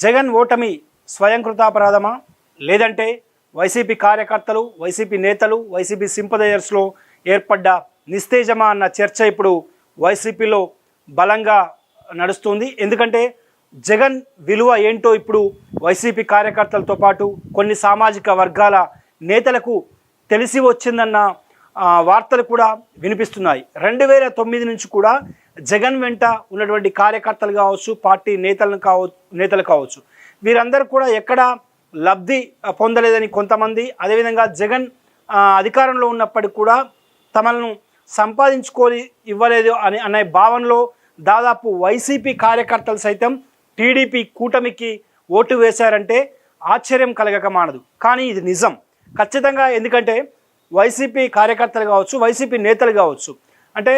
జగన్ ఓటమి స్వయంకృతాపరాధమా? లేదంటే వైసీపీ కార్యకర్తలు వైసీపీ నేతలు వైసీపీ సింపదయర్స్లో ఏర్పడ్డ నిస్తేజమా అన్న చర్చ ఇప్పుడు వైసీపీలో బలంగా నడుస్తుంది. ఎందుకంటే జగన్ విలువ ఏంటో ఇప్పుడు వైసీపీ కార్యకర్తలతో పాటు కొన్ని సామాజిక వర్గాల నేతలకు తెలిసి వచ్చిందన్న వార్తలు కూడా వినిపిస్తున్నాయి. రెండు వేల తొమ్మిది నుంచి కూడా జగన్ వెంట ఉన్నటువంటి కార్యకర్తలు కావచ్చు పార్టీ నేతలను కావ నేతలు కావచ్చు. వీరందరూ కూడా ఎక్కడ లబ్ధి పొందలేదని కొంతమంది అదేవిధంగా జగన్ అధికారంలో ఉన్నప్పటికీ కూడా తమలను సంపాదించుకొని ఇవ్వలేదు అని అనే భావనలో దాదాపు వైసీపీ కార్యకర్తలు సైతం టీడీపీ కూటమికి ఓటు వేశారంటే ఆశ్చర్యం కలగక మానదు. కానీ ఇది నిజం. ఖచ్చితంగా ఎందుకంటే వైసీపీ కార్యకర్తలు కావచ్చు వైసీపీ నేతలు కావచ్చు అంటే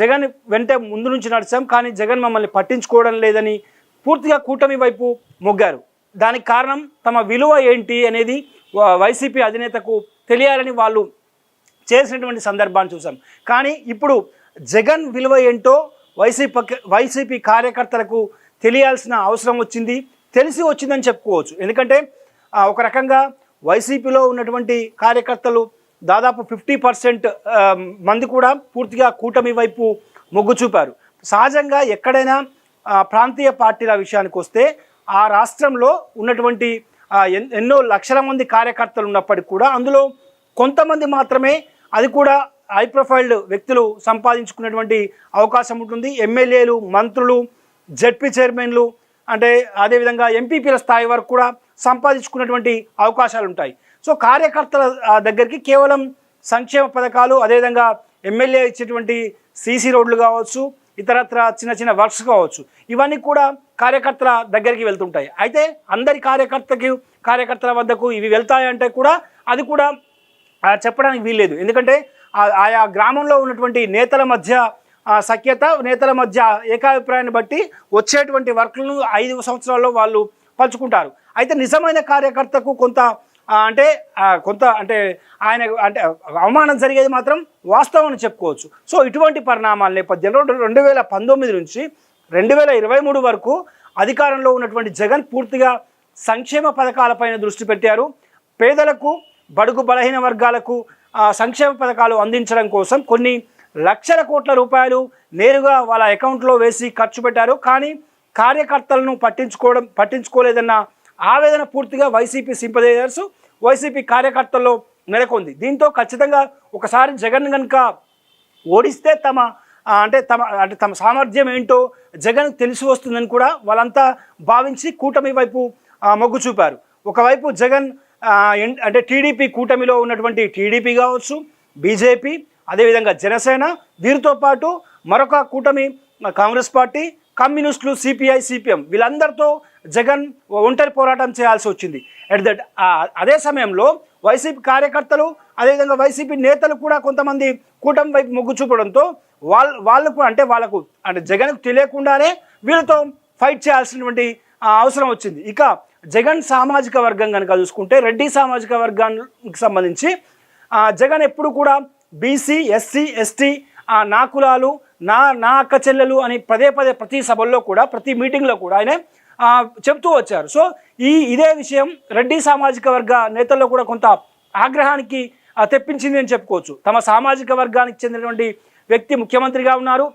జగన్ వెంటే ముందు నుంచి నడిచాం కానీ జగన్ మమ్మల్ని పట్టించుకోవడం లేదని పూర్తిగా కూటమి వైపు మొగ్గారు. దానికి కారణం తమ విలువ ఏంటి అనేది వైసీపీ అధినేతకు తెలియాలని వాళ్ళు చేసినటువంటి సందర్భాన్ని చూసాం కానీ ఇప్పుడు జగన్ విలువ ఏంటో వైసీపీ వైసీపీ కార్యకర్తలకు తెలియాల్సిన అవసరం వచ్చింది తెలిసి వచ్చిందని చెప్పుకోవచ్చు. ఎందుకంటే ఒక రకంగా వైసీపీలో ఉన్నటువంటి కార్యకర్తలు దాదాపు ఫిఫ్టీ పర్సెంట్ మంది కూడా పూర్తిగా కూటమి వైపు మొగ్గు చూపారు. సహజంగా ఎక్కడైనా ప్రాంతీయ పార్టీల విషయానికి వస్తే ఆ రాష్ట్రంలో ఉన్నటువంటి ఎన్- ఎన్నో లక్షల మంది కార్యకర్తలు ఉన్నప్పటికీ కూడా అందులో కొంతమంది మాత్రమే అది కూడా హై ప్రొఫైల్డ్ వ్యక్తులు సంపాదించుకున్నటువంటి అవకాశం ఉంటుంది. ఎమ్మెల్యేలు మంత్రులు జడ్పీ చైర్మన్లు అంటే అదేవిధంగా ఎంపీపీల స్థాయి వరకు కూడా సంపాదించుకున్నటువంటి అవకాశాలు ఉంటాయి. సో కార్యకర్తల దగ్గరికి కేవలం సంక్షేమ పథకాలు అదేవిధంగా ఎమ్మెల్యే ఇచ్చేటువంటి సీసీ రోడ్లు కావచ్చు ఇతరత్ర చిన్న చిన్న వర్క్స్ కావచ్చు ఇవన్నీ కూడా కార్యకర్తల దగ్గరికి వెళ్తుంటాయి. అయితే అందరి కార్యకర్తకి కార్యకర్తల వద్దకు ఇవి వెళ్తాయంటే కూడా అది కూడా చెప్పడానికి వీల్లేదు. ఎందుకంటే ఆ- ఆయా గ్రామంలో ఉన్నటువంటి నేతల మధ్య సఖ్యత నేతల మధ్య ఏకాభిప్రాయాన్ని బట్టి వచ్చేటువంటి వర్క్లను ఐదు సంవత్సరాల్లో వాళ్ళు పంచుకుంటారు. అయితే నిజమైన కార్యకర్తకు కొంత అంటే కొంత అంటే ఆయన అంటే అవమానం జరిగేది మాత్రం వాస్తవం అని చెప్పుకోవచ్చు. సో ఇటువంటి పరిణామాల నేపథ్యంలో రెండు- రెండు వేల పంతొమ్మిది నుంచి రెండు వేల ఇరవై మూడు వరకు అధికారంలో ఉన్నటువంటి జగన్ పూర్తిగా సంక్షేమ పథకాలపైన దృష్టి పెట్టారు. పేదలకు బడుగు బలహీన వర్గాలకు సంక్షేమ పథకాలు అందించడం కోసం కొన్ని లక్షల కోట్ల రూపాయలు నేరుగా వాళ్ళ అకౌంట్లో వేసి ఖర్చు పెట్టారు. కానీ కార్యకర్తలను పట్టించుకోవడం పట్టించుకోలేదన్న ఆవేదన పూర్తిగా వైసీపీ సింపదైజర్స్ వైసీపీ కార్యకర్తల్లో నెలకొంది. దీంతో ఖచ్చితంగా ఒకసారి జగన్ కనుక ఓడిస్తే తమ అంటే తమ అంటే తమ సామర్థ్యం ఏంటో జగన్ తెలిసి వస్తుందని కూడా వాళ్ళంతా భావించి కూటమి వైపు మొగ్గు చూపారు. ఒకవైపు జగన్ ఎన్- అంటే టీడీపీ కూటమిలో ఉన్నటువంటి టీడీపీ కావచ్చు బీజేపీ అదేవిధంగా జనసేన వీరితో పాటు మరొక కూటమి కాంగ్రెస్ పార్టీ కమ్యూనిస్టులు సిపిఐ సిపిఎం వీళ్ళందరితో జగన్ ఒంటరి పోరాటం చేయాల్సి వచ్చింది. ఎట్ దట్ అదే సమయంలో వైసీపీ కార్యకర్తలు అదేవిధంగా వైసీపీ నేతలు కూడా కొంతమంది కూటమి వైపు మొగ్గు చూపడంతో వాళ్ళ వాళ్ళకు అంటే వాళ్ళకు అంటే జగన్కు తెలియకుండానే వీళ్ళతో ఫైట్ చేయాల్సినటువంటి అవసరం వచ్చింది. ఇక జగన్ సామాజిక వర్గం కనుక చూసుకుంటే రెడ్డి సామాజిక వర్గానికి సంబంధించి జగన్ ఎప్పుడు కూడా బీసీ ఎస్సీ ఎస్టీ నా కులాలు నా నా అక్క చెల్లెలు అని పదే పదే ప్రతి సభల్లో కూడా ప్రతి మీటింగ్లో కూడా ఆయన చెప్తూ వచ్చారు. సో ఈ ఇదే విషయం రెడ్డి సామాజిక వర్గ నేతల్లో కూడా కొంత ఆగ్రహానికి తెప్పించింది అని చెప్పుకోవచ్చు. తమ సామాజిక వర్గానికి చెందినటువంటి వ్యక్తి ముఖ్యమంత్రిగా ఉన్నారు.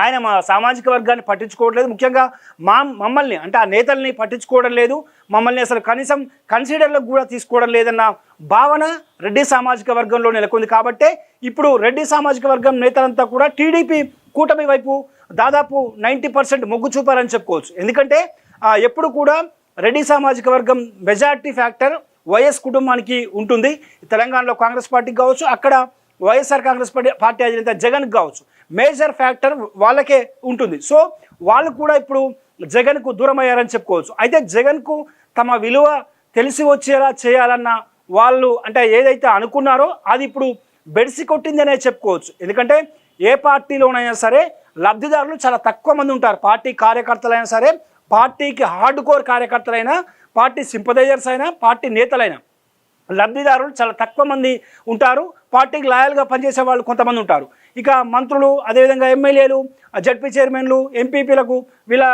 ఆయన మా సామాజిక వర్గాన్ని పట్టించుకోవట్లేదు. ముఖ్యంగా మా మమ్మల్ని అంటే ఆ నేతల్ని పట్టించుకోవడం లేదు. మమ్మల్ని అసలు కనీసం కన్సిడర్లకు కూడా తీసుకోవడం లేదన్న భావన రెడ్డి సామాజిక వర్గంలో నెలకొంది. కాబట్టే ఇప్పుడు రెడ్డి సామాజిక వర్గం నేతలంతా కూడా టీడీపీ కూటమి వైపు దాదాపు నైంటీ పర్సెంట్ మొగ్గు చూపారని చెప్పుకోవచ్చు. ఎందుకంటే ఎప్పుడు కూడా రెడ్డి సామాజిక వర్గం మెజార్టీ ఫ్యాక్టర్ వైఎస్ కుటుంబానికి ఉంటుంది. తెలంగాణలో కాంగ్రెస్ పార్టీకి కావచ్చు అక్కడ వైఎస్ఆర్ కాంగ్రెస్ పార్టీ పార్టీ అధినేత జగన్ కావచ్చు. మేజర్ ఫ్యాక్టర్ వాళ్ళకే ఉంటుంది. సో వాళ్ళు కూడా ఇప్పుడు జగన్కు దూరం అయ్యారని చెప్పుకోవచ్చు. అయితే జగన్కు తమ విలువ తెలిసి వచ్చేలా చేయాలన్న వాళ్ళు అంటే ఏదైతే అనుకున్నారో అది ఇప్పుడు బెడిసి కొట్టిందనే చెప్పుకోవచ్చు. ఎందుకంటే ఏ పార్టీలోనైనా సరే లబ్ధిదారులు చాలా తక్కువ మంది ఉంటారు. పార్టీ కార్యకర్తలైనా సరే పార్టీకి హార్డ్ కోర్ కార్యకర్తలైనా పార్టీ సింపదైజర్స్ అయినా పార్టీ నేతలైనా లబ్ధిదారులు చాలా తక్కువ మంది ఉంటారు. పార్టీకి లాయల్గా పనిచేసే వాళ్ళు కొంతమంది ఉంటారు. ఇక మంత్రులు అదేవిధంగా ఎమ్మెల్యేలు జడ్పీ చైర్మన్లు ఎంపీపీలకు వీళ్ళ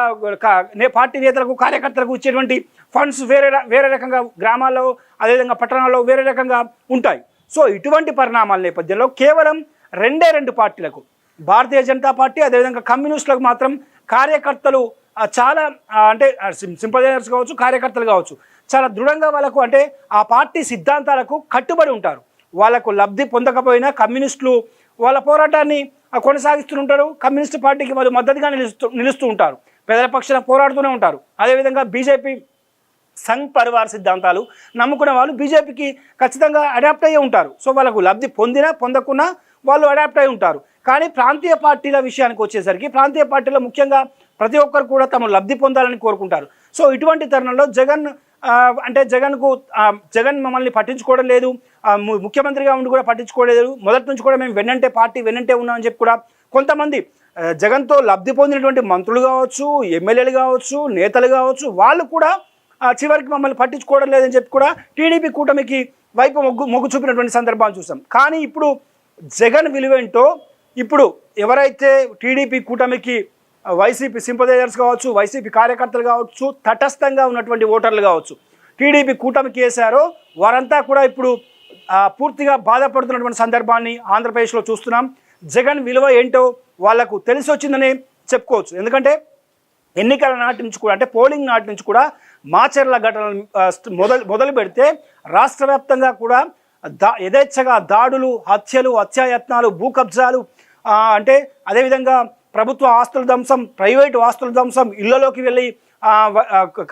నే- పార్టీ నేతలకు కార్యకర్తలకు ఇచ్చేటువంటి ఫండ్స్ వేరే వేరే రకంగా గ్రామాల్లో అదేవిధంగా పట్టణాల్లో వేరే రకంగా ఉంటాయి. సో ఇటువంటి పరిణామాల నేపథ్యంలో కేవలం రెండే రెండు పార్టీలకు భారతీయ జనతా పార్టీ అదేవిధంగా కమ్యూనిస్టులకు మాత్రం కార్యకర్తలు చాలా అంటే సింపదైనర్స్ కావచ్చు కార్యకర్తలు కావచ్చు చాలా దృఢంగా వాళ్ళకు అంటే ఆ పార్టీ సిద్ధాంతాలకు కట్టుబడి ఉంటారు. వాళ్ళకు లబ్ధి పొందకపోయినా కమ్యూనిస్టులు వాళ్ళ పోరాటాన్ని ఆ, కొనసాగిస్తుంటారు కమ్యూనిస్ట్ పార్టీకి వాళ్ళు మద్దతుగా నిలుస్తూ నిలుస్తూ ఉంటారు. పేదల పక్షాన పోరాడుతూనే ఉంటారు. అదేవిధంగా బీజేపీ సంఘ్ పరివార సిద్ధాంతాలు నమ్ముకునే వాళ్ళు బీజేపీకి ఖచ్చితంగా అడాప్ట్ అయ్యి ఉంటారు. సో వాళ్ళకు లబ్ధి పొందినా పొందకున్నా వాళ్ళు అడాప్ట్ అయి ఉంటారు. కానీ ప్రాంతీయ పార్టీల విషయానికి వచ్చేసరికి ప్రాంతీయ పార్టీలో ముఖ్యంగా ప్రతి ఒక్కరు కూడా తమ లబ్ధి పొందాలని కోరుకుంటారు. సో ఇటువంటి తరుణంలో జగన్ అంటే జగన్కు జగన్ మమ్మల్ని పట్టించుకోవడం లేదు. ము- ముఖ్యమంత్రిగా ఉండి కూడా పట్టించుకోలేదు మొదటి నుంచి కూడా మేము వెన్నంటే పార్టీ వెన్నంటే ఉన్నామని చెప్పి కూడా కొంతమంది జగన్తో లబ్ధి పొందినటువంటి మంత్రులు కావచ్చు ఎమ్మెల్యేలు కావచ్చు నేతలు కావచ్చు వాళ్ళు కూడా చివరికి మమ్మల్ని పట్టించుకోవడం లేదని చెప్పి కూడా టీడీపీ కూటమికి వైపు మొగ్గు మొగ్గు చూపినటువంటి సందర్భాలు చూసాం. కానీ ఇప్పుడు జగన్ విలువేంటో ఇప్పుడు ఎవరైతే టీడీపీ కూటమికి వైసీపీ సింపదైజర్స్ కావచ్చు వైసీపీ కార్యకర్తలు కావచ్చు తటస్థంగా ఉన్నటువంటి ఓటర్లు కావచ్చు టీడీపీ కూటమికి వేశారో వారంతా కూడా ఇప్పుడు పూర్తిగా బాధపడుతున్నటువంటి సందర్భాన్ని ఆంధ్రప్రదేశ్లో చూస్తున్నాం. జగన్ విలువ ఏంటో వాళ్ళకు తెలిసి వచ్చిందని చెప్పుకోవచ్చు. ఎందుకంటే ఎన్నికల నాటి నుంచి కూడా అంటే పోలింగ్ నాటి నుంచి కూడా మాచర్ల ఘటనలు మొదలు మొదలు పెడితే రాష్ట్ర వ్యాప్తంగా కూడా దా యథేచ్ఛగా దాడులు హత్యలు హత్యాయత్నాలు భూ కబ్జాలు అంటే అదేవిధంగా ప్రభుత్వ ఆస్తుల ధ్వంసం ప్రైవేటు ఆస్తుల ధ్వంసం ఇళ్ళలోకి వెళ్ళి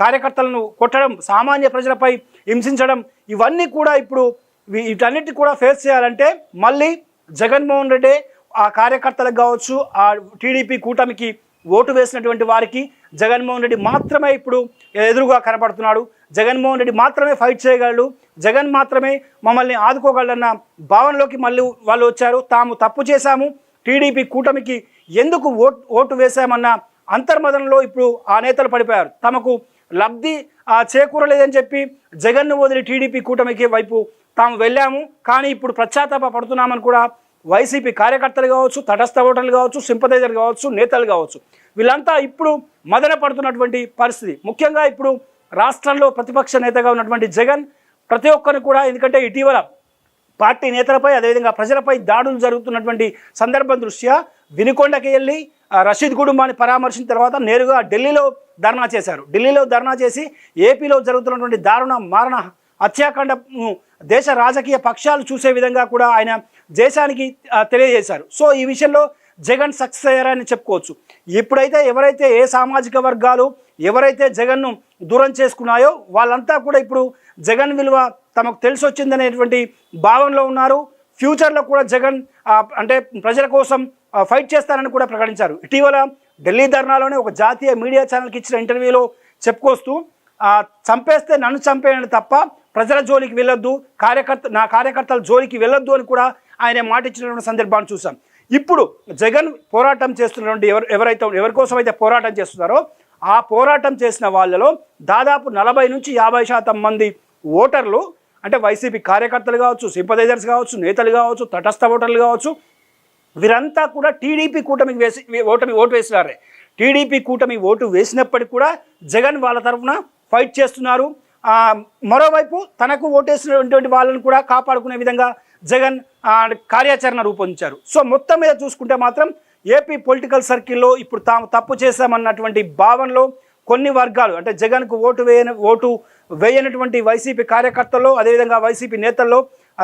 కార్యకర్తలను కొట్టడం సామాన్య ప్రజలపై హింసించడం ఇవన్నీ కూడా ఇప్పుడు వీటన్నిటి కూడా ఫేస్ చేయాలంటే మళ్ళీ జగన్మోహన్ రెడ్డి ఆ కార్యకర్తలకు కావచ్చు ఆ టీడీపీ కూటమికి ఓటు వేసినటువంటి వారికి జగన్మోహన్ రెడ్డి మాత్రమే ఇప్పుడు ఎదురుగా కనపడుతున్నాడు. జగన్మోహన్ రెడ్డి మాత్రమే ఫైట్ చేయగలడు. జగన్ మాత్రమే మమ్మల్ని ఆదుకోగలడన్న భావనలోకి మళ్ళీ వాళ్ళు వచ్చారు. తాము తప్పు చేశాము. టీడీపీ కూటమికి ఎందుకు ఓటు ఓటు వేశామన్న అంతర్మదనలో ఇప్పుడు ఆ నేతలు పడిపోయారు. తమకు లబ్ధి ఆ, చేకూరలేదని చెప్పి జగన్ను వదిలి టీడీపీ కూటమికి వైపు తాము వెళ్ళాము. కానీ ఇప్పుడు పశ్చాత్తాప పడుతున్నామని కూడా వైసీపీ కార్యకర్తలు కావచ్చు తటస్థ ఓటర్లు కావచ్చు సింపదైజర్ కావచ్చు నేతలు కావచ్చు వీళ్ళంతా ఇప్పుడు మదన పడుతున్నటువంటి పరిస్థితి. ముఖ్యంగా ఇప్పుడు రాష్ట్రంలో ప్రతిపక్ష నేతగా ఉన్నటువంటి జగన్ ప్రతి ఒక్కరిని కూడా ఎందుకంటే ఇటీవల పార్టీ నేతలపై అదేవిధంగా ప్రజలపై దాడులు జరుగుతున్నటువంటి సందర్భం దృష్ట్యా వినుకొండకి వెళ్ళి రషీద్ కుటుంబాన్ని పరామర్శించిన తర్వాత నేరుగా ఢిల్లీలో ధర్నా చేశారు. ఢిల్లీలో ధర్నా చేసి ఏపీలో జరుగుతున్నటువంటి దారుణ మారణ హత్యాకాండ దేశ రాజకీయ పక్షాలు చూసే విధంగా కూడా ఆయన దేశానికి తెలియజేశారు. సో ఈ విషయంలో జగన్ సక్సెస్ అయ్యారని చెప్పుకోవచ్చు. ఇప్పుడైతే ఎవరైతే ఏ సామాజిక వర్గాలు ఎవరైతే జగన్ను దూరం చేసుకున్నాయో వాళ్ళంతా కూడా ఇప్పుడు జగన్ విలువ తమకు తెలిసి వచ్చిందనేటువంటి భావనలో ఉన్నారు. ఫ్యూచర్లో కూడా జగన్ అంటే ప్రజల కోసం ఫైట్ చేస్తారని కూడా ప్రకటించారు. ఇటీవల ఢిల్లీ ధర్నాలోనే ఒక జాతీయ మీడియా ఛానల్కి ఇచ్చిన ఇంటర్వ్యూలో చెప్పుకొస్తూ చంపేస్తే నన్ను చంపేయండి తప్ప ప్రజల జోలికి వెళ్ళొద్దు కార్యకర్త నా కార్యకర్తల జోలికి వెళ్ళొద్దు అని కూడా ఆయన మాట ఇచ్చినటువంటి సందర్భాన్ని చూసాం ఇప్పుడు జగన్ పోరాటం చేస్తున్నటువంటి ఎవరు ఎవరైతే ఎవరి కోసం అయితే పోరాటం చేస్తున్నారో ఆ పోరాటం చేసిన వాళ్ళలో దాదాపు నలభై నుంచి యాభై శాతం మంది ఓటర్లు అంటే వైసీపీ కార్యకర్తలు కావచ్చు సింపదైజర్స్ కావచ్చు నేతలు కావచ్చు తటస్థ ఓటర్లు కావచ్చు వీరంతా కూడా టీడీపీ కూటమికి వేసి ఓటమి ఓటు వేసినారే. టీడీపీ కూటమి ఓటు వేసినప్పటికీ కూడా జగన్ వాళ్ళ తరఫున ఫైట్ చేస్తున్నారు. మరోవైపు తనకు ఓటేసినటువంటి వాళ్ళని కూడా కాపాడుకునే విధంగా జగన్ కార్యాచరణ రూపొందించారు. సో మొత్తం మీద చూసుకుంటే మాత్రం ఏపీ పొలిటికల్ సర్కిల్లో ఇప్పుడు తాము తప్పు చేశామన్నటువంటి భావనలో కొన్ని వర్గాలు అంటే జగన్కు ఓటు వేయని ఓటు వేయనటువంటి వైసీపీ కార్యకర్తల్లో అదేవిధంగా వైసీపీ నేతల్లో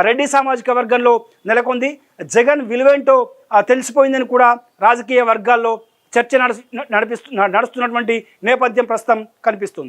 రెడ్డి సామాజిక వర్గంలో నెలకొంది. జగన్ విలువేంటో తెలిసిపోయిందని కూడా రాజకీయ వర్గాల్లో చర్చ నడిపిస్తు నడుస్తున్నటువంటి నేపథ్యం ప్రస్తుతం కనిపిస్తుంది.